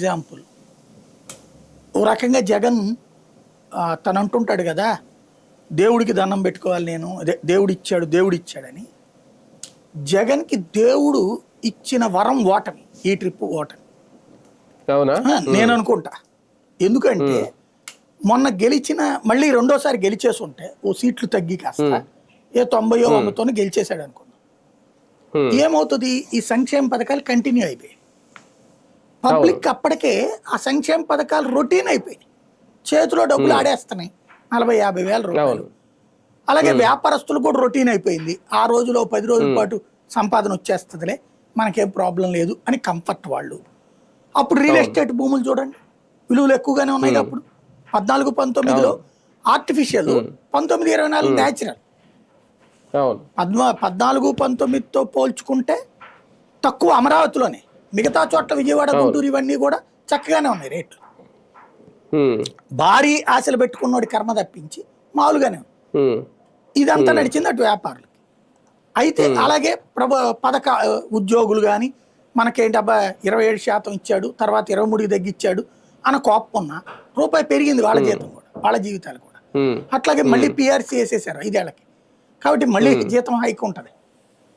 Example. ఓ రకంగా జగన్ తను అంటుంటాడు కదా దేవుడికి దండం పెట్టుకోవాలి నేను అదే దేవుడు ఇచ్చాడు దేవుడు ఇచ్చాడని జగన్కి దేవుడు ఇచ్చిన వరం ఓటమి ఈ ట్రిప్ ఓటమి. నేను అనుకుంటా. ఎందుకంటే మొన్న గెలిచిన మళ్ళీ రెండోసారి గెలిచేసి ఉంటే ఓ సీట్లు తగ్గి కాస్త ఏ తొంభయో వందతోనే గెలిచేశాడు అనుకున్నాం. ఏమవుతుంది? ఈ సంక్షేమ పథకాలు కంటిన్యూ అయిపోయాయి పబ్లిక్ అప్పటికే ఆ సంక్షేమ పథకాలు రొటీన్ అయిపోయినాయి. చేతిలో డబ్బులు ఆడేస్తున్నాయి. నలభై యాభై వేల రూపాయలు. అలాగే వ్యాపారస్తులు కూడా రొటీన్ అయిపోయింది. ఆ రోజులో పది రోజుల పాటు సంపాదన వచ్చేస్తుందిలే. మనకేం ప్రాబ్లం లేదు అని కంఫర్ట్ వాళ్ళు. అప్పుడు రియల్ ఎస్టేట్ భూములు చూడండి. విలువలు ఎక్కువగానే ఉన్నాయి అప్పుడు. పద్నాలుగు పంతొమ్మిదిలో ఆర్టిఫిషియల్ పంతొమ్మిది ఇరవై నాలుగు న్యాచురల్. పద్మ పద్నాలుగు పంతొమ్మిదితో పోల్చుకుంటే తక్కువ అమరావతిలోనే. మిగతా చోట్ల విజయవాడ గుంటూరు ఇవన్నీ కూడా చక్కగానే ఉన్నాయి రేట్లు. భారీ ఆశలు పెట్టుకున్నోడి కర్మ తప్పించి మామూలుగానే. ఇదంతా నడిచింది అటు వ్యాపారులకి. అయితే అలాగే ప్రభ పథక ఉద్యోగులు కానీ మనకేంటి అబ్బా ఇరవై ఏడు శాతం ఇచ్చాడు తర్వాత ఇరవై మూడుకి తగ్గించాడు అన్న కోపం ఉన్న రూపాయి పెరిగింది వాళ్ళ జీతం కూడా వాళ్ళ జీవితాలు కూడా. అట్లాగే మళ్ళీ పిఆర్సీ వేసేసారు ఐదేళ్ళకి కాబట్టి మళ్ళీ జీతం హైక్ ఉంటుంది.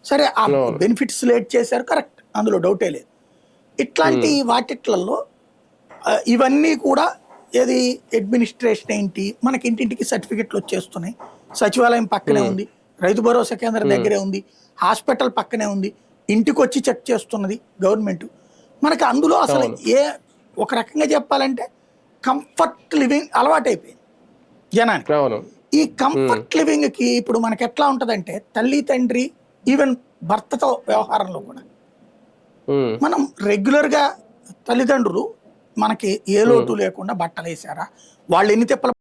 సరే ఆ బెనిఫిట్స్ లేట్ చేశారు కరెక్ట్. అందులో డౌటే లేదు. ఇట్లాంటి వాటిట్లలో ఇవన్నీ కూడా ఏది అడ్మినిస్ట్రేషన్ ఏంటి మనకి ఇంటింటికి సర్టిఫికెట్లు వచ్చేస్తున్నాయి. సచివాలయం పక్కనే ఉంది రైతు భరోసా కేంద్రం దగ్గరే ఉంది హాస్పిటల్ పక్కనే ఉంది ఇంటికి వచ్చి చెక్ చేస్తున్నది గవర్నమెంట్. మనకి అందులో అసలు ఏ ఒక రకంగా చెప్పాలంటే కంఫర్ట్ లివింగ్ అలవాటైపోయింది జనానికి. ఈ కంఫర్ట్ లివింగ్కి ఇప్పుడు మనకి ఎట్లా ఉంటదంటే తల్లి తండ్రి ఈవెన్ భర్తతో వ్యవహారంలో కూడా. మనం రెగ్యులర్గా తల్లిదండ్రులు మనకి ఏ లోటు లేకుండా బట్టలు వేసారా వాళ్ళు ఎన్ని తిప్పలు